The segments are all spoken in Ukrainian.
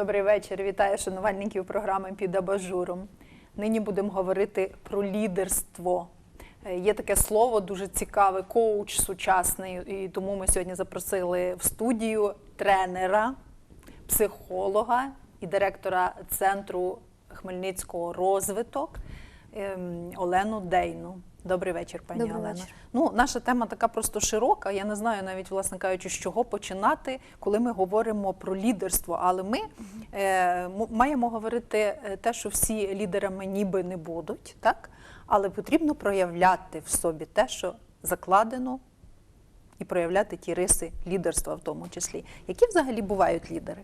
Добрий вечір. Вітаю шанувальників програми під абажуром. Нині будемо говорити про лідерство. Е, Є таке слово дуже цікаве, коуч сучасний. І тому ми сьогодні запросили в студію тренера, психолога і директора центру Хмельницького розвиток ем, Олену Дейну. Добрий вечір, пані Добрий Олена. вечір. Ну, наша тема така просто широка. Я не знаю навіть, власне кажучи, з чого починати, коли ми говоримо про лідерство. Але ми е, маємо говорити е, те, що всі лідерами ніби не будуть, так? Але потрібно проявляти в собі те, що закладено, і проявляти ті риси лідерства в тому числі. Які взагалі бувають лідери?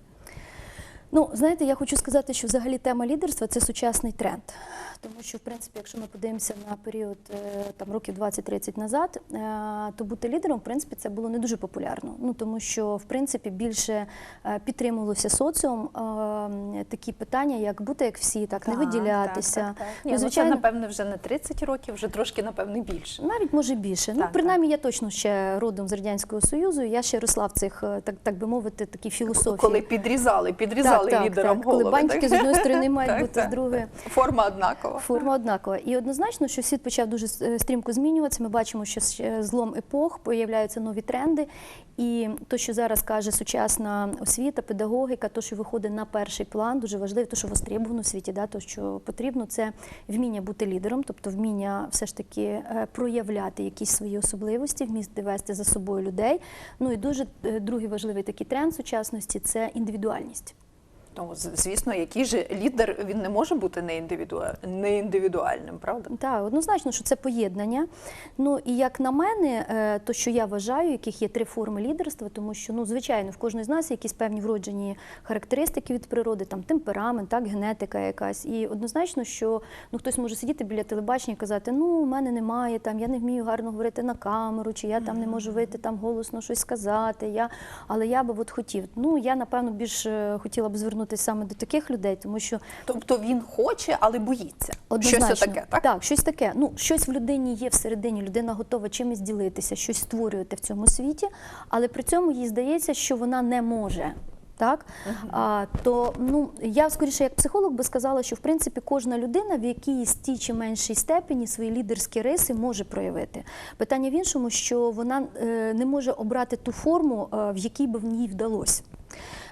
Ну, знаєте, я хочу сказати, що взагалі тема лідерства це сучасний тренд. Тому що, в принципі, якщо ми подивимося на період е, там років 20-30 назад, е, то бути лідером, в принципі, це було не дуже популярно. Ну тому що в принципі більше е, підтримувалося соціум такі питання, як бути як всі, так, не виділятися. Так, так, так. Ні, Ну, ну, звичайно, Це, напевне, вже не 30 років, вже трошки, напевне, більше. Навіть може більше. Так, ну, принаймні, я точно ще родом з радянського союзу. Я ще росла в цих, так, так би мовити, такі філософії. Коли підрізали, підрізали так, лідером так, голови. коли бантики з одної сторони мають Так, бути, так, з другої. Форма однакова. Форма однакова. І однозначно, що світ почав дуже е, стрімко змінюватися. Ми бачимо, що з е, злом епох появляються нові тренди. І то, що зараз каже сучасна освіта, педагогіка, то, що виходить на перший план, дуже важливо, то, що востребовано в світі, да, то, що потрібно, це вміння бути лідером, тобто вміння все ж таки е, проявляти якісь свої особливості, вмісти вести за собою людей. Ну і дуже другий важливий такий тренд сучасності це індивідуальність. Ну, звісно, який же лідер він не може бути не, індивідуа... не індивідуальним, правда? Так, однозначно, що це поєднання. Ну і як на мене, е, то що я вважаю, яких є три форми лідерства, тому що ну звичайно в кожної з нас є якісь певні вроджені характеристики від природи, там темперамент, так, генетика якась. І однозначно, що ну хтось може сидіти біля телебачення і казати, ну у мене немає там, я не вмію гарно говорити на камеру, чи я там не можу вийти там голосно щось сказати. Я, але я би от хотів. Ну я напевно більш е, хотіла б звернутися саме до таких людей, тому що Тобто він хоче, але боїться. Однозначно. Щось таке, так? Так, щось таке. Ну, щось в людині є всередині, людина готова чимось ділитися, щось створювати в цьому світі, але при цьому їй здається, що вона не може. Так, а, то ну я скоріше як психолог би сказала, що в принципі кожна людина в якійсь тій чи меншій степені свої лідерські риси може проявити. Питання в іншому, що вона е, не може обрати ту форму, е, в якій би в ній вдалося.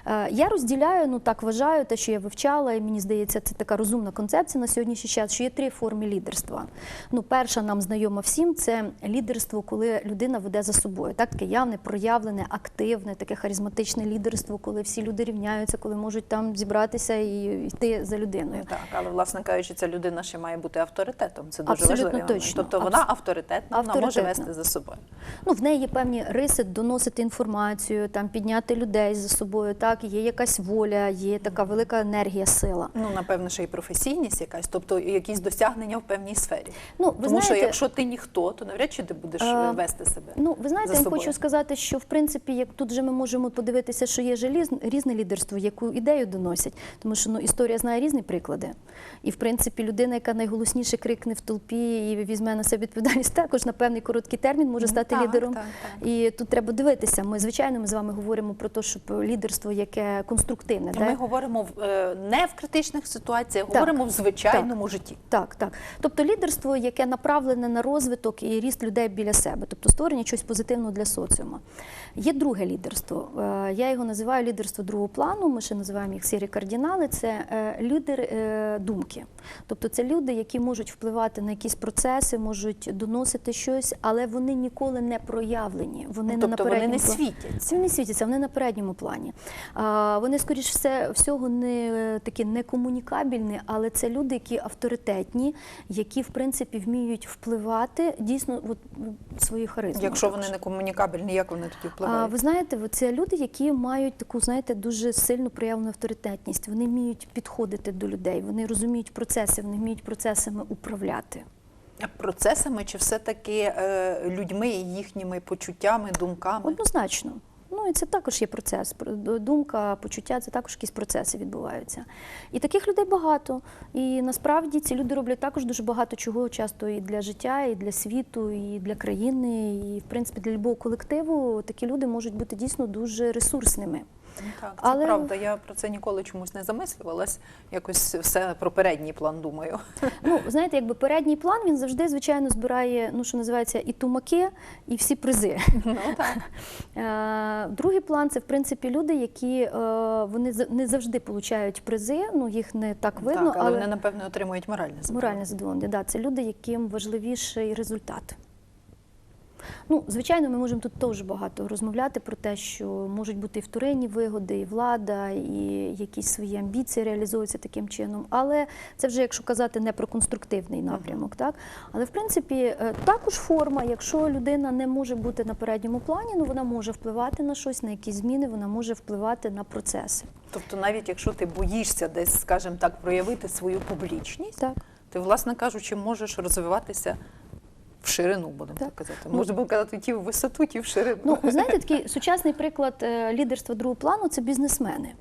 Е, Я розділяю, ну так вважаю, те, що я вивчала, і мені здається, це така розумна концепція на сьогоднішній час, що є три форми лідерства. Ну, перша нам знайома всім це лідерство, коли людина веде за собою. Так, таке явне, проявлене, активне, таке харизматичне лідерство, коли всі люди рівняються, коли можуть там зібратися і йти за людиною. Ну, Так, але власне кажучи, ця людина ще має бути авторитетом. Це дуже Абсолютно важливий момент. точно. Тобто вона Абс- авторитетна, вона може вести за собою. Ну, в неї є певні риси доносити інформацію, там підняти людей за собою. Так, є якась воля, є така велика енергія, сила. Ну, напевно, ще й професійність якась, тобто якісь досягнення в певній сфері. Ну, ви Тому знаєте, що якщо ти ніхто, то навряд чи ти будеш Е, вести себе. Ну, ви знаєте, за я хочу сказати, що в принципі, як тут же ми можемо подивитися, що є же ліз- різне лідерство, яку ідею доносять. Тому що ну, історія знає різні приклади. І в принципі, людина, яка найголосніше крикне в толпі і візьме на себе відповідальність, також на певний короткий термін може стати так, лідером. так, так. І тут треба дивитися. Ми звичайно ми з вами говоримо про те, щоб лідерство, яке конструктивне. Ми да? говоримо в, е, не в критичних ситуаціях, Так, говоримо в звичайному житті. Так, так. Тобто лідерство, яке направлене на розвиток і ріст людей біля себе, тобто створення чогось позитивного для соціума. Є друге лідерство. Е, Я його називаю лідерство другого плану. Ми ще називаємо їх сірі кардинали. Це е, лідер думки. Тобто це люди, які можуть впливати на якісь процеси, можуть доносити щось, але вони ніколи не проявлені. Вони Ну, не тобто на вони не світяться. вони не світяться, вони на передньому плані. Вони, скоріш все, всього, не е, такі некомунікабельні, але це люди, які авторитетні, які, в принципі, вміють впливати дійсно от, свою харизму. Якщо вони не комунікабельні, як вони тоді А, впливають? ви знаєте, це люди, які мають таку, знаєте, дуже сильно проявлену авторитетність. Вони вміють підходити до людей, вони розуміють процеси, вони вміють процесами управляти. Процесами чи все-таки е, людьми і їхніми почуттями, думками? Однозначно. Ну і це також є процес. Про- Думка, почуття це також якісь процеси відбуваються. І таких людей багато. І насправді ці люди роблять також дуже багато чого, часто і для життя, і для світу, і для країни, і в принципі для любого колективу такі люди можуть бути дійсно дуже ресурсними. Так, це Але- правда. Я про це ніколи чомусь не замислювалась. Якось все про передній план думаю. Ну, знаєте, якби передній план він завжди, звичайно, збирає, ну що називається, і тумаки, і всі призи. Ну так. Е, Другий план це в принципі люди, які е, вони не завжди получають призи. Ну їх не так видно, так, але, вони напевно отримують моральне задоволення. Моральне задоволення, да, це люди, яким важливіший результат. Ну, звичайно, ми можемо тут теж багато розмовляти про те, що можуть бути і вторинні вигоди, і влада, і якісь свої амбіції реалізуються таким чином. Але це вже, якщо казати, не про конструктивний напрямок. Так? Але в принципі е, також форма, якщо людина не може бути на передньому плані, ну вона може впливати на щось, на якісь зміни, вона може впливати на процеси. Тобто, навіть якщо ти боїшся десь, скажімо так, проявити свою публічність, Так. ти, власне кажучи, можеш розвиватися в ширину, будемо Так. так казати. Ну, Можна було казати ті в висоту, ті в ширину. Ну, знаєте, такий сучасний приклад е, лідерства другого плану це бізнесмени.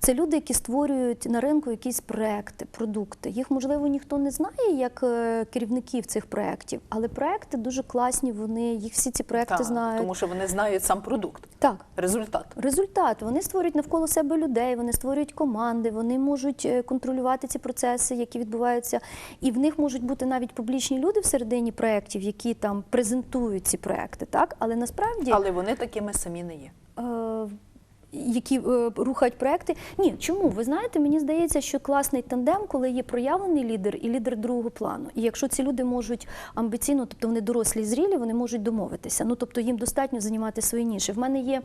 Це люди, які створюють на ринку якісь проекти, продукти. Їх, можливо, ніхто не знає як е, керівників цих проєктів, але проекти дуже класні, вони їх всі ці проекти Так, знають. Тому що вони знають сам продукт, Так. результат. Результат вони створюють навколо себе людей, вони створюють команди, вони можуть е, контролювати ці процеси, які відбуваються, і в них можуть бути навіть публічні люди всередині проєктів, які там презентують ці проекти. Так, але насправді Але вони такими самі не є. е, які е, рухають проекти. Ні, чому? Ви знаєте, мені здається, що класний тандем, коли є проявлений лідер і лідер другого плану. І якщо ці люди можуть амбіційно, тобто вони дорослі зрілі, вони можуть домовитися. Ну тобто їм достатньо займати свої ніші. В мене є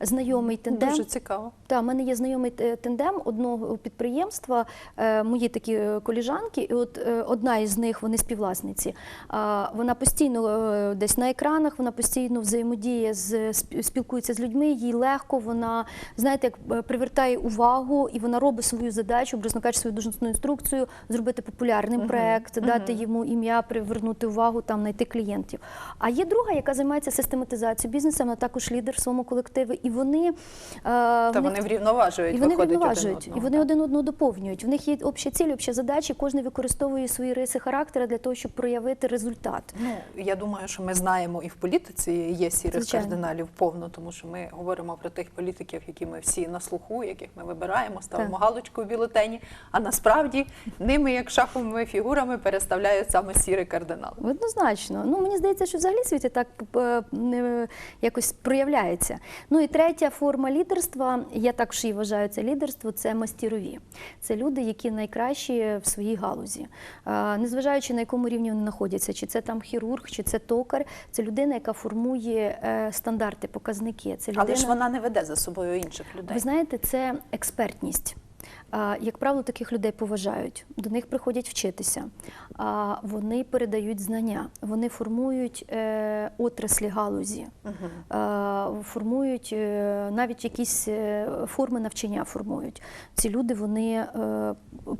знайомий тандем. Дуже цікаво. Так, в мене є знайомий е, тендем одного підприємства, е, мої такі коліжанки, і от е, одна із них, вони співвласниці. Вона постійно е, десь на екранах, вона постійно взаємодіє з сп- спілкується з людьми, їй легко, вона знаєте, як е, привертає увагу, і вона робить свою задачу, образно кажучи, свою должностну інструкцію, зробити популярним проект, дати йому ім'я, привернути увагу, там знайти клієнтів. А є друга, яка займається систематизацією бізнесу, вона також лідер в своєму колективі, і вони е, Та них- вони врівноважують, і вони виходить один одного, і вони так. один одного доповнюють. В них є обща ціль, обща задача, кожен використовує свої риси характера для того, щоб проявити результат. Ну, я думаю, що ми знаємо і в політиці є сірих кардиналів повно, тому що ми говоримо про тих політиків, які ми всі на слуху, яких ми вибираємо, ставимо галочку в бюлетені. А насправді ними, як шаховими фігурами, переставляють саме сірий кардинал. Однозначно. Ну мені здається, що взагалі в світі так е, якось проявляється. Ну і третя форма лідерства, я також її вважаю, це лідерство, це мастірові. Це люди, які найкращі в своїй галузі. Е, Незважаючи на якому рівні вони знаходяться, чи це там хірург, чи це токар, це людина, яка формує е, стандарти, показники. Це людина, Але ж вона не веде за собою інших людей. ви знаєте, це експертність. Як правило, таких людей поважають, до них приходять вчитися. Вони передають знання, вони формують е, отраслі галузі, формують е, навіть якісь е, форми навчання формують. Ці люди вони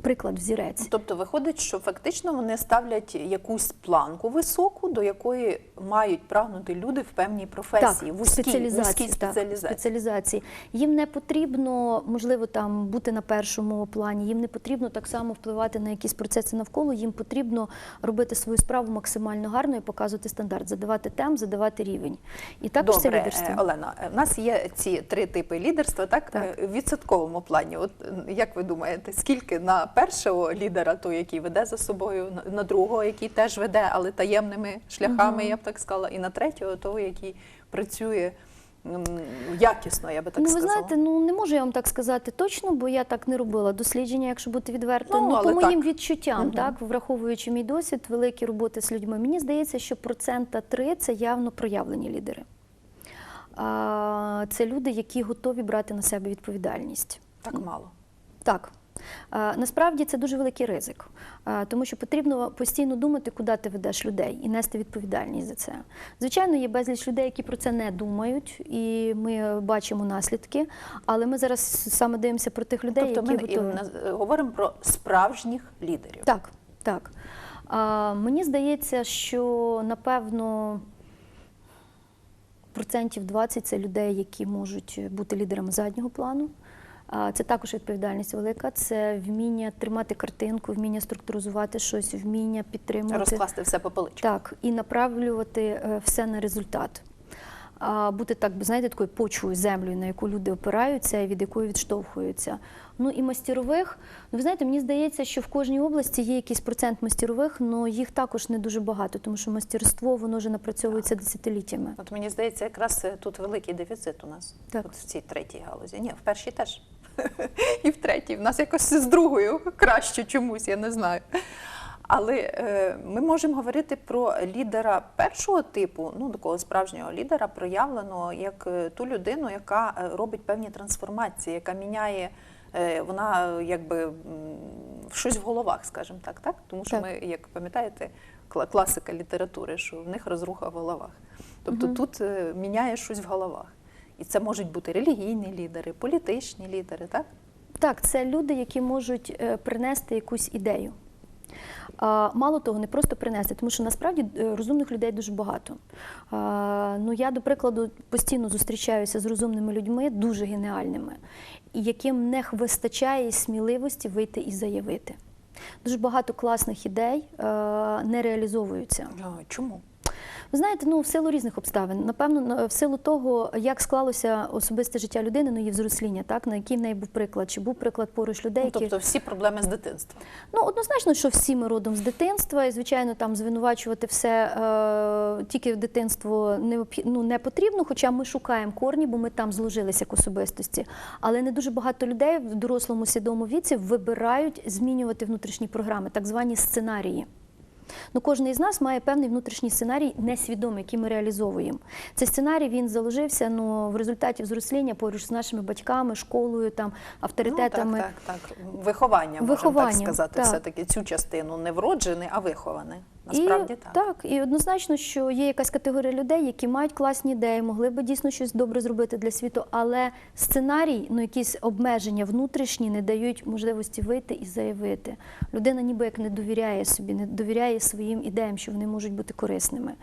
приклад, взірець. Тобто виходить, що фактично вони ставлять якусь планку високу, до якої мають прагнути люди в певній професії, так, вузькій, спеціалізації, вузькій так, спеціалізації. спеціалізації. Їм не потрібно, можливо, там бути на першому плані, їм не потрібно так само впливати на якісь процеси навколо, їм потрібно робити свою справу максимально гарно і показувати стандарт, задавати темп, задавати рівень. І також це Добре, лідерство. е, Олена, е, в нас є ці три типи лідерства, так, Так. Е, в відсотковому плані. От е, як ви думаєте, скільки на першого лідера, той, який веде за собою, на- другого, який теж веде, але таємними шляхами, я б так сказала, і на третього, того, який працює якісно, я би так ну, ви знаєте, ну не можу я вам так сказати точно, бо я так не робила дослідження, якщо бути відверто. Ну, Ну, по моїм так. відчуттям, угу. так, враховуючи мій досвід, великі роботи з людьми, мені здається, що процента 3 це явно проявлені лідери. Це люди, які готові брати на себе відповідальність. Так мало. Так. Е, Насправді це дуже великий ризик, е, тому що потрібно постійно думати, куди ти ведеш людей і нести відповідальність за це. Звичайно, є безліч людей, які про це не думають, і ми бачимо наслідки. Але ми зараз саме дивимося про тих людей, Тобто які і готові. говоримо про справжніх лідерів. Так, так. А, мені здається, що напевно процентів 20 це людей, які можуть бути лідерами заднього плану. Це також відповідальність велика. Це вміння тримати картинку, вміння структуризувати щось, вміння підтримувати. Розкласти все по поличках. Так, і направлювати е, все на результат. а, бути так, знаєте, такою почвою, землею, на яку люди опираються і від якої відштовхуються. Ну і мастерових, ну ви знаєте, мені здається, що в кожній області є якийсь процент мастерових, але їх також не дуже багато, тому що мастерство воно вже напрацьовується десятиліттями. От мені здається, якраз тут великий дефіцит у нас. Так. От в цій третій галузі. Ні, в першій теж. І в третій. В нас якось з другою краще чомусь, я не знаю. Але е, ми можемо говорити про лідера першого типу, ну такого справжнього лідера, проявленого як е, ту людину, яка е, робить певні трансформації, яка міняє. е, Вона якби щось в головах, скажімо так, так? Тому що Так. ми, як пам'ятаєте, кла- класика літератури, що в них розруха в головах. Тобто тут е, міняє щось в головах. І це можуть бути релігійні лідери, політичні лідери, так? Так, це люди, які можуть е, принести якусь ідею. Мало того, не просто принести, тому що насправді е, розумних людей дуже багато. Ну, я, до прикладу, постійно зустрічаюся з розумними людьми, дуже геніальними, яким не вистачає сміливості вийти і заявити. Дуже багато класних ідей е, не реалізовуються. Чому? Ви знаєте, ну в силу різних обставин, напевно, в силу того, як склалося особисте життя людини, ну її взросління, так на який в неї був приклад, чи був приклад поруч людей, Ну, які тобто всі проблеми з дитинства. ну однозначно, що всі ми родом з дитинства, і звичайно, там звинувачувати все е, тільки в дитинство не ну, не потрібно, хоча ми шукаємо корні, бо ми там зложилися як особистості. Але не дуже багато людей в дорослому свідомому віці вибирають змінювати внутрішні програми, так звані сценарії. Ну, кожен із нас має певний внутрішній сценарій, несвідомий, який ми реалізовуємо. Цей сценарій він заложився ну, в результаті взросління поруч з нашими батьками, школою, там, авторитетами. Ну, так, так, так. Виховання, можемо так сказати, так. все-таки цю частину не вроджений, а вихований. Насправді і, так. так. І однозначно, що є якась категорія людей, які мають класні ідеї, могли би дійсно щось добре зробити для світу, але сценарій, ну якісь обмеження внутрішні не дають можливості вийти і заявити. Людина ніби як не довіряє собі, не довіряє своїм ідеям, що вони можуть бути корисними.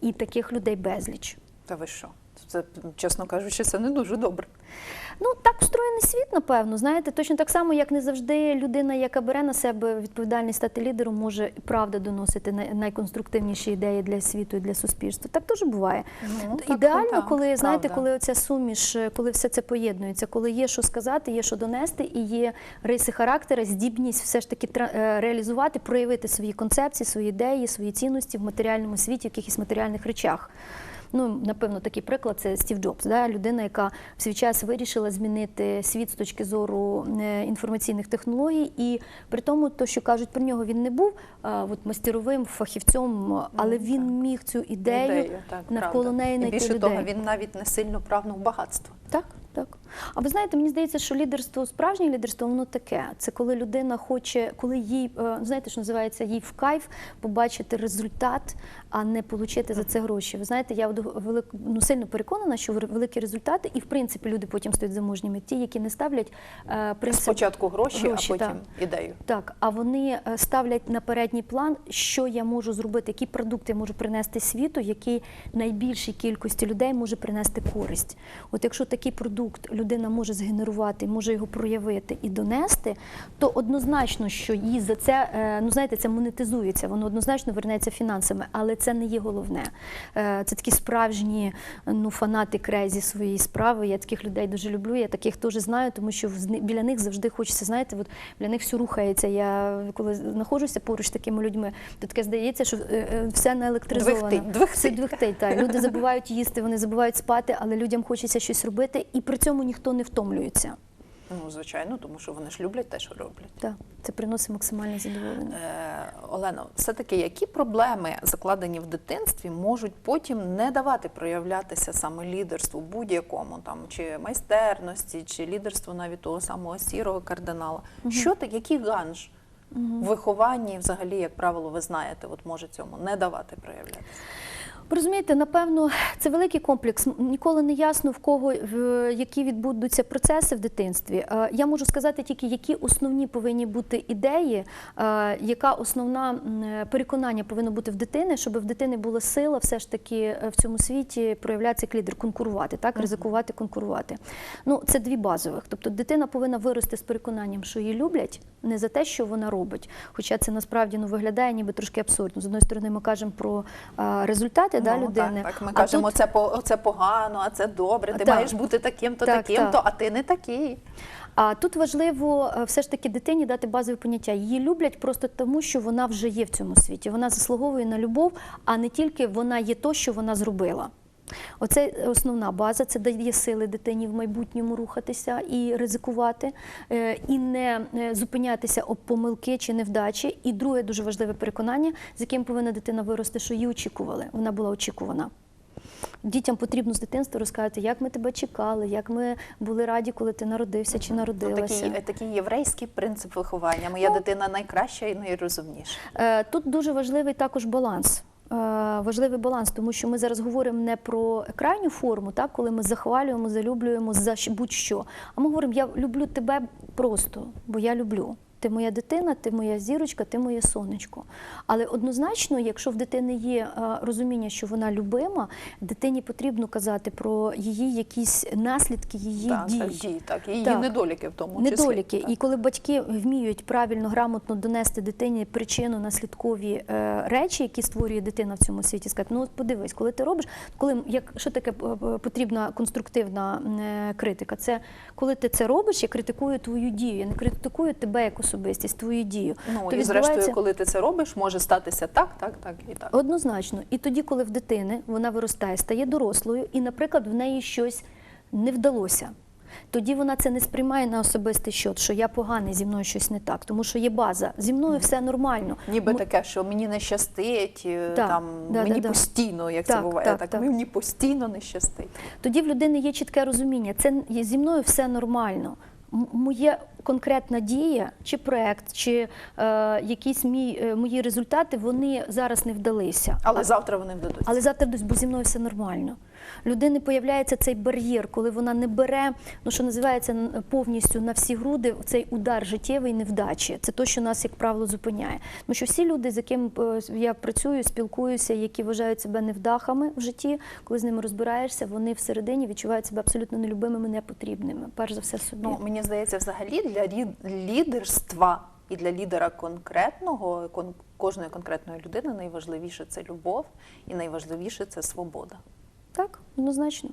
І таких людей безліч. Та ви що? Це, чесно кажучи, це не дуже добре. Ну так устроєний світ, напевно. Знаєте, точно так само, як не завжди людина, яка бере на себе відповідальність стати лідером, може і правда доносити найконструктивніші ідеї для світу і для суспільства. Так теж буває. Ну, Ідеально, так, коли знаєте, правда. коли оця суміш, е, коли все це поєднується, коли є що сказати, є що донести, і є риси характера, здібність все ж таки е, реалізувати, проявити свої концепції, свої ідеї, свої цінності в матеріальному світі, в якихось матеріальних речах. Ну, напевно, такий приклад це Стів Джобс, да? людина, яка в свій час вирішила змінити світ з точки зору е, інформаційних технологій, і при тому, то, що кажуть про нього, він не був а, от, мастеровим фахівцем, але він міг цю ідею, так, навколо правда. неї І знайти більше людей. того, він навіть не сильно прагнув багатства. Так, так. А ви знаєте, мені здається, що лідерство, справжнє лідерство, воно таке. Це коли людина хоче, коли їй, е, знаєте, що називається, їй в кайф побачити результат, а не отримати за це гроші. Ви знаєте, я велик, ну, сильно переконана, що великі результати, і в принципі люди потім стають заможніми. Ті, які не ставлять е, принцип Спочатку гроші, Гроші, а потім так. ідею. так, а вони е, ставлять на передній план, що я можу зробити, які продукти я можу принести світу, який найбільшій кількості людей може принести користь. От якщо такий продукт людина може згенерувати, може його проявити і донести, то однозначно, що їй за це е, ну знаєте, це монетизується, воно однозначно вернеться фінансами, але це не є головне. Е, Це такі справжні ну, фанати крезі своєї справи. Я таких людей дуже люблю. Я таких теж знаю, тому що біля них завжди хочеться, знаєте, от біля них все рухається. Я коли знаходжуся поруч з такими людьми, то таке здається, що е, все наелектризовано. Двихтить, двихтить. Все двихтить. Так. Люди забувають їсти, вони забувають спати, але людям хочеться щось робити, і при цьому ніхто не втомлюється. Ну, звичайно, тому що вони ж люблять те, що роблять. Так, це приносить максимальне задоволення. Е, Олено, все-таки які проблеми, закладені в дитинстві, можуть потім не давати проявлятися саме лідерству будь-якому, там чи майстерності, чи лідерству навіть того самого сірого кардинала? Що так, який ганж в вихованні, взагалі, як правило, ви знаєте, от може цьому не давати проявлятися? Розумієте, напевно, це великий комплекс. Ніколи не ясно в кого в які відбудуться процеси в дитинстві. Е, Я можу сказати тільки, які основні повинні бути ідеї, е, яка основна переконання повинно бути в дитини, щоб в дитини була сила все ж таки е, в цьому світі проявлятися як лідер, конкурувати, так ризикувати, конкурувати. Ну це дві базових. Тобто дитина повинна вирости з переконанням, що її люблять не за те, що вона робить. Хоча це насправді ну виглядає ніби трошки абсурдно. З одної сторони, ми кажемо про результати. Розповідати да, Ну, людини. Так, так. Ми А кажемо, тут- це, по, це погано, а це добре, ти Так. маєш бути таким-то, Так, таким-то, так. а ти не такий. А тут важливо е, все ж таки дитині дати базові поняття. Її люблять просто тому, що вона вже є в цьому світі. Вона заслуговує на любов, а не тільки вона є то, що вона зробила. Оце основна база, це дає сили дитині в майбутньому рухатися і ризикувати, е, і не е, зупинятися об помилки чи невдачі. І друге дуже важливе переконання, з яким повинна дитина вирости, що її очікували. Вона була очікувана. Дітям потрібно з дитинства розказати, як ми тебе чекали, як ми були раді, коли ти народився чи Ну, народилася. такий, такий єврейський принцип виховання. Моя дитина найкраща і найрозумніша. Е, Тут дуже важливий також баланс. Е, Важливий баланс, тому що ми зараз говоримо не про крайню форму, так, коли ми захвалюємо, залюблюємо за будь-що. А ми говоримо, я люблю тебе просто, бо я люблю. Ти моя дитина, ти моя зірочка, ти моє сонечко. Але однозначно, якщо в дитини є е, розуміння, що вона любима, дитині потрібно казати про її якісь наслідки, її так, дій. так, дій, так. Її Так. недоліки в тому числі. Недоліки. Так. І коли батьки вміють правильно, грамотно донести дитині причину наслідкові е, речі, які створює дитина в цьому світі, сказати, ну от подивись, коли ти робиш, коли як що таке е, потрібна конструктивна критика? Це коли ти це робиш, я критикую твою дію. Я не критикую тебе як особистість, твою дію. Ну, То і зрештою, коли ти це робиш, може статися так, так, так і так. Однозначно. І тоді, коли в дитини вона виростає, стає дорослою, і, наприклад, в неї щось не вдалося. Тоді вона це не сприймає на особистий счет, що я поганий, зі мною щось не так, тому що є база. Зі мною все нормально. Ніби Ми- таке, що мені не щастить, е, Так, там да, мені да, постійно, як це буває, так, так, так. мені постійно не щастить. Тоді в людини є чітке розуміння. Це зі мною все нормально. Моя конкретна дія, чи проект, чи е, якісь мій, е, мої результати, вони зараз не вдалися. Але завтра вони вдадуть. Але завтра десь, бо зі мною все нормально. Людини появляється цей бар'єр, коли вона не бере, ну що називається повністю на всі груди цей удар життєвий невдачі. Це те, що нас, як правило, зупиняє. Тому що всі люди, з якими е, я працюю, спілкуюся, які вважають себе невдахами в житті, коли з ними розбираєшся, вони всередині відчувають себе абсолютно нелюбимими, непотрібними. Перш за все собі. Ну, мені здається, взагалі для лі- лідерства і для лідера конкретного, кон, кожної конкретної людини найважливіше це любов і найважливіше це свобода. Так, однозначно.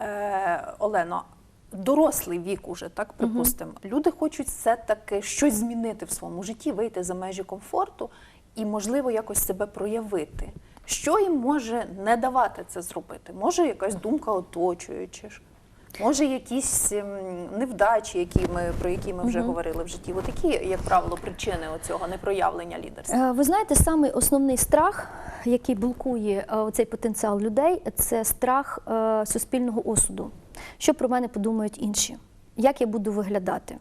Е, Олено, дорослий вік уже, так припустимо. Люди хочуть все-таки щось змінити в своєму житті, вийти за межі комфорту і, можливо, якось себе проявити. Що їм може не давати це зробити? Може, якась думка оточуючих, може, якісь ем, невдачі, які ми, про які ми вже говорили в житті. От які, як правило, причини оцього непроявлення лідерства? Е, Ви знаєте, самий основний страх, який блокує е, цей потенціал людей, це страх е, суспільного осуду. Що про мене подумають інші? Як я буду виглядати?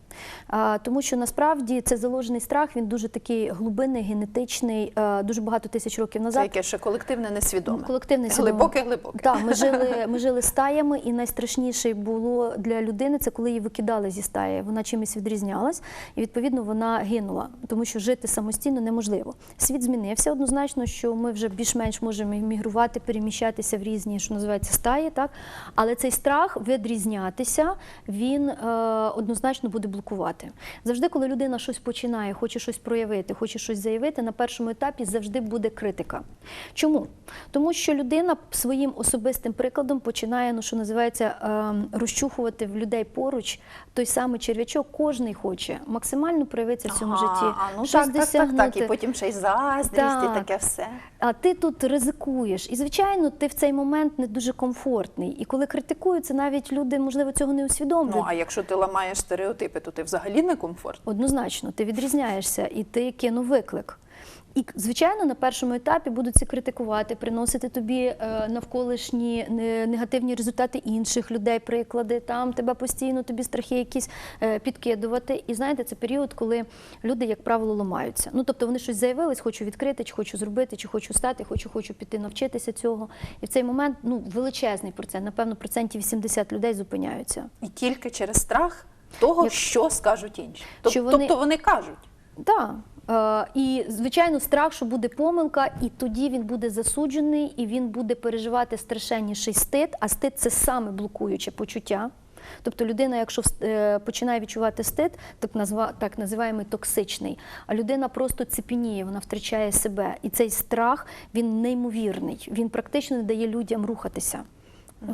Тому що насправді це заложений страх, він дуже такий глибинний, генетичний, е, дуже багато тисяч років Це назад. яке ще колективне несвідоме. Колективне свідоме. глибоке, глибоке. Так, ми жили, ми жили стаями, і найстрашніше було для людини це коли її викидали зі стаї. Вона чимось відрізнялась, і відповідно вона гинула, тому що жити самостійно неможливо. Світ змінився однозначно, що ми вже більш-менш можемо мігрувати, переміщатися в різні, що називається стаї, так але цей страх відрізнятися він е, однозначно буде блокувати. Завжди, коли людина щось починає, хоче щось проявити, хоче щось заявити, на першому етапі завжди буде критика. Чому? Тому що людина своїм особистим прикладом починає, ну що називається, е, розчухувати в людей поруч той самий черв'ячок. Кожний хоче максимально проявитися в цьому Ага, житті. Ну щось так, так, так, так. І потім ще й заздрість, Так. і таке все. А ти тут ризикуєш. І, звичайно, ти в цей момент не дуже комфортний. І коли критикують, це навіть люди, можливо, цього не усвідомлюють. Ну а якщо ти ламаєш стереотипи, то ти взагалі не комфорт. Однозначно, ти відрізняєшся і ти кинув виклик. І, звичайно, на першому етапі будуть це критикувати, приносити тобі е, навколишні негативні результати інших людей, приклади, там тебе постійно тобі страхи якісь е, підкидувати. І знаєте, це період, коли люди, як правило, ламаються. Ну тобто вони щось заявились, хочу відкрити, чи хочу зробити, чи хочу стати, хочу, хочу піти навчитися цього. І в цей момент ну величезний процент, напевно, процентів 80 людей зупиняються. І тільки через страх того, Як- що скажуть інші. Тоб- Що вони- Тобто вони кажуть. Так. Е, і, звичайно, страх, що буде помилка, і тоді він буде засуджений, і він буде переживати страшенніший стид. А стид це саме блокуюче почуття. Тобто людина, якщо е, починає відчувати стид, так назва так називаємо токсичний, а людина просто цепеніє, вона втрачає себе. І цей страх він неймовірний. Він практично не дає людям рухатися. Е,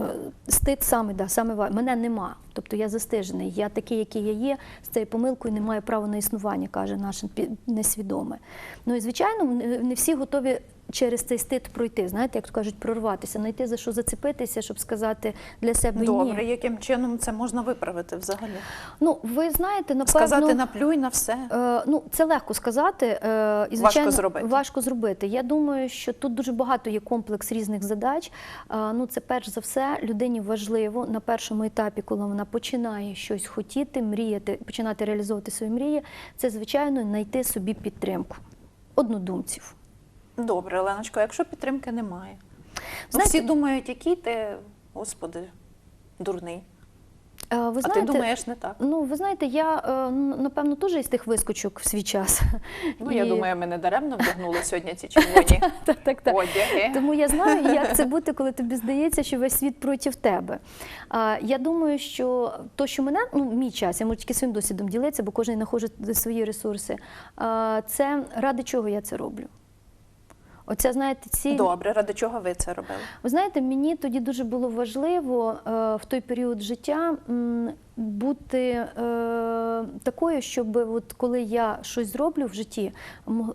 Стид саме, да, саме ва- мене нема. Тобто я застижений. Я такий, який я є, з цією помилкою не маю права на існування, каже наше несвідоме. Ну і звичайно, не всі готові через цей стид пройти. Знаєте, як то кажуть, прорватися, знайти за що зацепитися, щоб сказати для себе Добре, ні. яким чином це можна виправити взагалі? Ну ви знаєте, напевно, Сказати наплюй на все. Е, Ну, це легко сказати. е, І, звичайно, зробити. Важко зробити. Я думаю, що тут дуже багато є комплекс різних задач. Е, Ну, це перш за все людині важливо на першому етапі, коли вона починає щось хотіти, мріяти, починати реалізовувати свої мрії. Це звичайно знайти собі підтримку однодумців. Добре, Оленочко, якщо підтримки немає. Ну, Знаєте- всі думають, який ти, господи, дурний. Е, Ви а знаєте, ти думаєш не так. Ну, ви знаєте, я е, напевно теж із тих вискочок в свій час. Ну, я думаю, ми не даремно вдягнули сьогодні ці червоні так, так, так. одяги. Тому я знаю, як це бути, коли тобі здається, що весь світ проти тебе. А, я думаю, що то, що мене, ну мій час, я можу тільки своїм досвідом ділитися, бо кожен знаходить свої ресурси. А, це ради чого я це роблю. Оця, знаєте, ці Добре, ради чого ви це робили? ви знаєте, мені тоді дуже було важливо е, в той період життя бути е, такою, щоб от коли я щось зроблю в житті,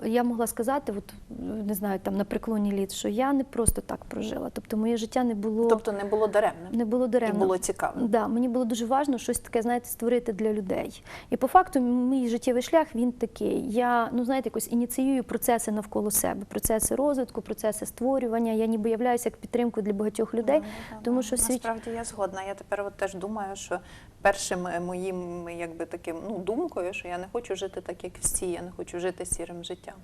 я могла сказати, от не знаю, там на преклоні літ, що я не просто так прожила. Тобто моє життя не було Тобто не було даремним. не було І даремно. було цікаво. Да, мені було дуже важливо щось таке, знаєте, створити для людей. І по факту мій життєвий шлях він такий. Я ну знаєте, якось ініціюю процеси навколо себе, процеси розвитку, процеси створювання. Я ніби являюся як підтримкою для багатьох людей, тому що світ насправді я згодна. Я тепер от теж думаю, що першим е, моїм якби таким ну думкою, що я не хочу жити так, як всі, я не хочу жити сірим життям.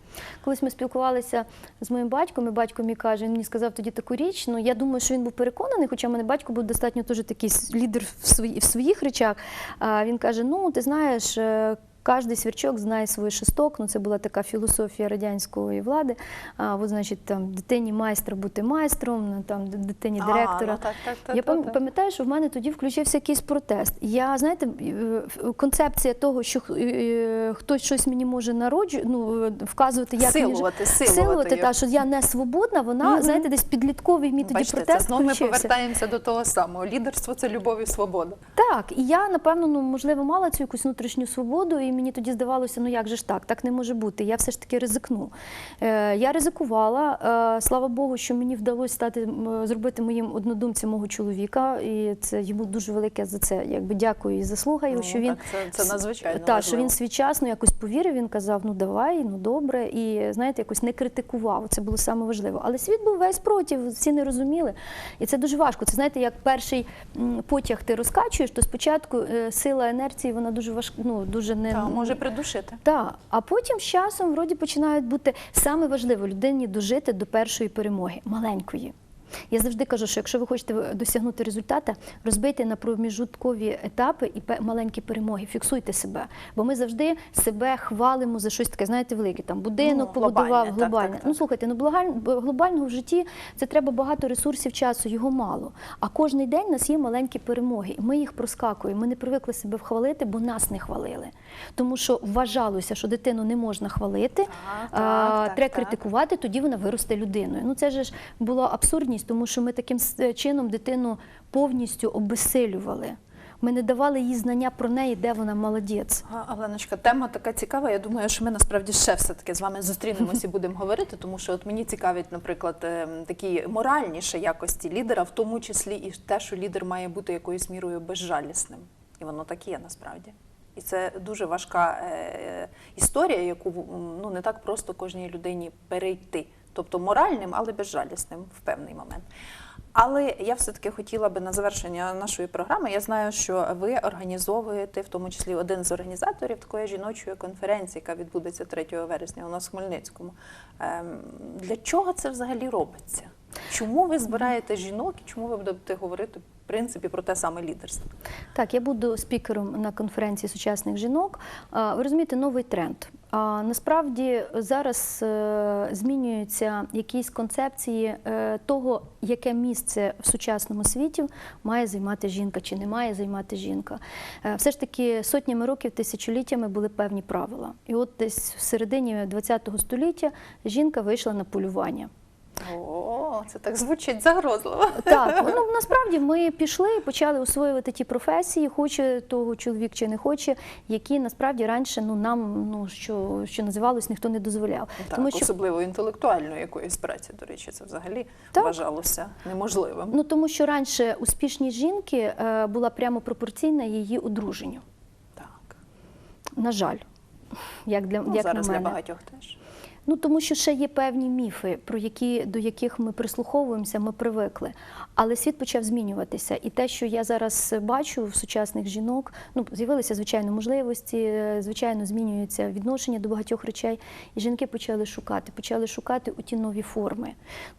Колись ми спілкувалися з моїм батьком, і батько мій каже, він мені сказав тоді таку річ. Ну я думаю, що він був переконаний, хоча мене батько був достатньо теж такий лідер в, свої, в своїх речах. А він каже: Ну, ти знаєш. Кожний свірчок знає свій шесток. Ну, це була така філософія радянської влади. А, от, значить, там дитині майстра бути майстром, ну, там дитині А, директора. ну, так, так, так, Я так, пам'ятаю, що в мене тоді включився якийсь протест. Я знаєте, е, концепція того, що е, хтось щось мені може народжу, ну, вказувати, як мені. Силувати, силувати. Силувати, та, що я не свободна, вона, Мгм. знаєте, десь підлітковий мій тоді Бачите, це протест знову ми повертаємося до того самого. Лідерство це любов і свобода. Так, і я, напевно, ну, можливо, мала цю якусь внутрішню свободу, і мені тоді здавалося, ну як же ж так, так не може бути. Я все ж таки ризикну. Е, я ризикувала. Е, слава Богу, що мені вдалося стати, зробити моїм однодумцем мого чоловіка. І це йому дуже велике за це. Якби дякую і заслуга його, Ну, що він так, це- це надзвичайно та, що він свічасно якось повірив. Він казав, ну давай, ну добре, і знаєте, якось не критикував. Це було саме важливо. Але світ був весь проти, всі не розуміли. І це дуже важко. Це знаєте, як перший потяг ти розкачуєш, то спочатку е, сила інерції, вона дуже важка, ну дуже не Може придушити. так, а потім з часом вроді починають бути саме важливо людині дожити до першої перемоги, маленької. Я завжди кажу, що якщо ви хочете досягнути результата, розбийте на проміжуткові етапи і маленькі перемоги, фіксуйте себе. Бо ми завжди себе хвалимо за щось таке, знаєте, велике. Там будинок Ну, побудував, глобальне, так, так. Ну слухайте, ну глобального в житті це треба багато ресурсів часу, його мало. А кожний день у нас є маленькі перемоги, і ми їх проскакуємо. Ми не привикли себе хвалити, бо нас не хвалили. Тому що вважалося, що дитину не можна хвалити, Так, а, так, так, треба так. критикувати, тоді вона виросте людиною. Ну це ж була абсурдність, тому що ми таким чином дитину повністю обесилювали. Ми не давали їй знання про неї, де вона молодець. А, Оленочка, тема така цікава. Я думаю, що ми насправді ще все-таки з вами зустрінемося і будемо говорити, тому що от мені цікавить, наприклад, ем, такі моральніші якості лідера, в тому числі і те, що лідер має бути якоюсь мірою безжалісним. І воно так є насправді. І це дуже важка е, історія, яку ну, не так просто кожній людині перейти. Тобто моральним, але безжалісним в певний момент. Але я все-таки хотіла би на завершення нашої програми. Я знаю, що ви організовуєте, в тому числі один з організаторів такої жіночої конференції, яка відбудеться 3 вересня у нас в Хмельницькому. Ем, Для чого це взагалі робиться? Чому ви збираєте жінок і чому ви будете говорити в принципі про те саме лідерство? Так, я буду спікером на конференції сучасних жінок. Ви розумієте, новий тренд. Насправді зараз е, змінюються якісь концепції е, того, яке місце в сучасному світі має займати жінка чи не має займати жінка. Е, все ж таки сотнями років, тисячоліттями були певні правила. І от десь в середині ХХ століття жінка вийшла на полювання. О, це так звучить загрозливо. Так, ну насправді ми пішли і почали освоювати ті професії, хоче того чоловік чи не хоче, які насправді раніше ну нам ну що, що називалось, ніхто не дозволяв. Так, тому що особливо інтелектуальної якоїсь праці, до речі, це взагалі Так. вважалося неможливим. ну тому, що раніше успішність жінки е, була прямо пропорційна її одруженню. Так. На жаль, як для Ну, як зараз на для багатьох теж. Ну тому що ще є певні міфи, про які до яких ми прислуховуємося, ми привикли. Але світ почав змінюватися, і те, що я зараз бачу в сучасних жінок, ну з'явилися звичайно можливості, звичайно, змінюється відношення до багатьох речей, і жінки почали шукати, почали шукати у ті нові форми.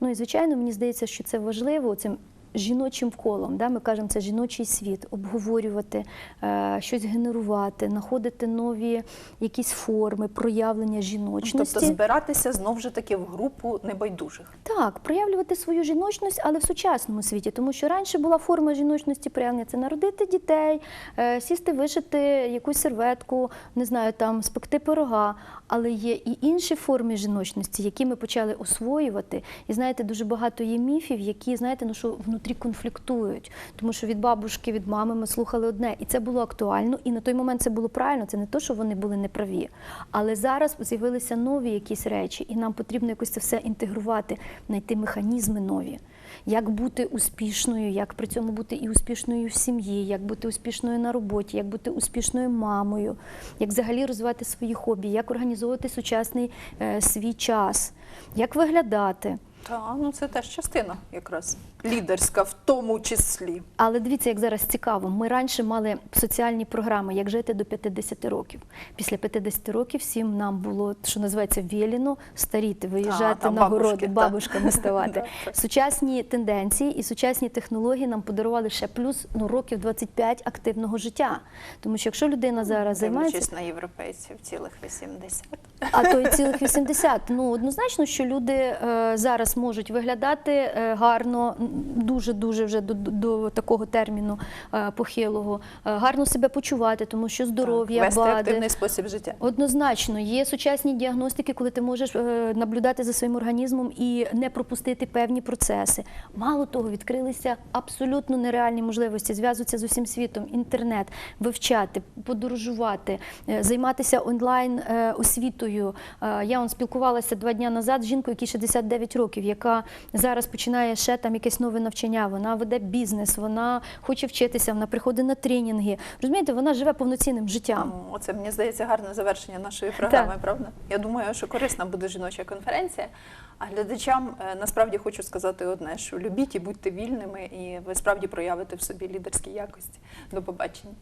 Ну і звичайно, мені здається, що це важливо цим. Жіночим колом, да, ми кажемо, це жіночий світ, обговорювати, е, щось генерувати, знаходити нові якісь форми проявлення жіночності. Тобто збиратися знов же таки в групу небайдужих. Так, проявлювати свою жіночність, але в сучасному світі, тому що раніше була форма жіночності проявлення це народити дітей, е, сісти, вишити якусь серветку, не знаю, там спекти пирога. Але є і інші форми жіночності, які ми почали освоювати. І знаєте, дуже багато є міфів, які знаєте, ну що внутрі конфліктують. Тому що від бабушки, від мами ми слухали одне, і це було актуально, і на той момент це було правильно. Це не то, що вони були неправі. Але зараз з'явилися нові якісь речі, і нам потрібно якось це все інтегрувати, знайти механізми нові. Як бути успішною, як при цьому бути і успішною в сім'ї, як бути успішною на роботі, як бути успішною мамою, як взагалі розвивати свої хобі, як організовувати сучасний е, свій час, як виглядати. Та ну це теж частина якраз лідерська в тому числі. Але дивіться, як зараз цікаво. Ми раніше мали соціальні програми, як жити до 50 років. Після 50 років всім нам було, що називається, вєліно старіти, виїжджати там на бабушки, городи, та. бабушками ставати. Сучасні тенденції і сучасні технології нам подарували ще плюс ну, років 25 активного життя. Тому що якщо людина зараз займається. Дивлячись на європейців цілих 80. А то й цілих 80. Ну однозначно, що люди е, зараз можуть виглядати е, гарно, дуже дуже вже до, до, такого терміну е, похилого, е, гарно себе почувати, тому що здоров'я, Вести бади. активний спосіб життя. Однозначно, є сучасні діагностики, коли ти можеш наблюдати за своїм організмом і не пропустити певні процеси. Мало того, відкрилися абсолютно нереальні можливості зв'язуватися з усім світом, інтернет, вивчати, подорожувати, займатися онлайн освітою. Я он спілкувалася два дні назад з жінкою, якій 69 років, яка зараз починає ще там якесь нове навчання, вона веде бізнес, вона хоче вчитися, вона приходить на тренінги. Розумієте, вона живе повноцінним життям. Ну, оце мені здається гарне завершення нашої програми. Так. Правда, я думаю, що корисна буде жіноча конференція. А глядачам е, насправді хочу сказати одне: що любіть і будьте вільними, і ви справді проявите в собі лідерські якості. До побачення.